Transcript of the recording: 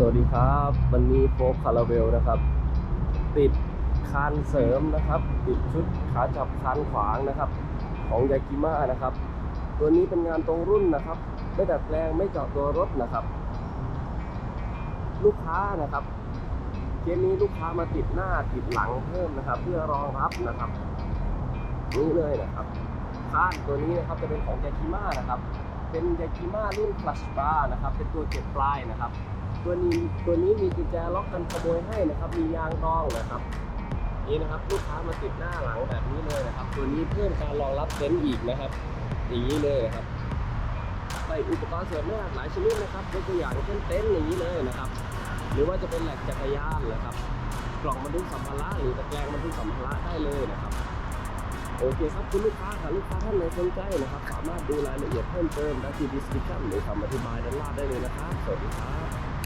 สวัสดีครับ วันนี้โฟกคาราเวลนะครับ ติดคานเสริมนะครับ ติดชุดขาจับคานขวางนะครับ ของยากิม่านะครับ ตัวนี้เป็นงานตรงรุ่นนะครับ ไม่ดัดแปลงไม่เจาะตัวรถนะครับ ลูกค้านะครับเกมนี้ลูกค้ามาติดหน้าติดหลังเพิ่มนะครับ เพื่อรองรับนะครับนี่เลยนะครับคานตัวนี้นะครับจะเป็นของยากิม่านะครับ เป็นยากิม่ารุ่น Clutch Bar นะครับ เป็นตัวเก็บปลายนะครับ ตัวนี้ตัวนี้มีกุญแจล็อกกันขโมยให้นะครับ มียางรองนะครับ นี่นะครับลูกค้ามาติดหน้าหลังแบบนี้เลยนะครับ ตัวนี้เพิ่มการรองรับเต็นท์อีกนะครับอย่างนี้เลยนะครับใส่อุปกรณ์เสริมได้หลากหลายชนิดนะครับยกตัวอย่างเช่นเต็นท์อย่างนี้เลยนะครับ หรือว่าจะเป็นแหลกจักรยานนะครับ กล่องบรรทุกสัมภาระหรือตะแกรงบรรทุกสัมภาระได้เลยนะครับโอเคครับคุณลูกค้าค่ะลูกค้าท่านไหนสนใจนะครับ สามารถดูรายละเอียดเพิ่มเติมได้ที่ description หรือคำอธิบายด้านล่างได้เลยนะครับ สวัสดีครับ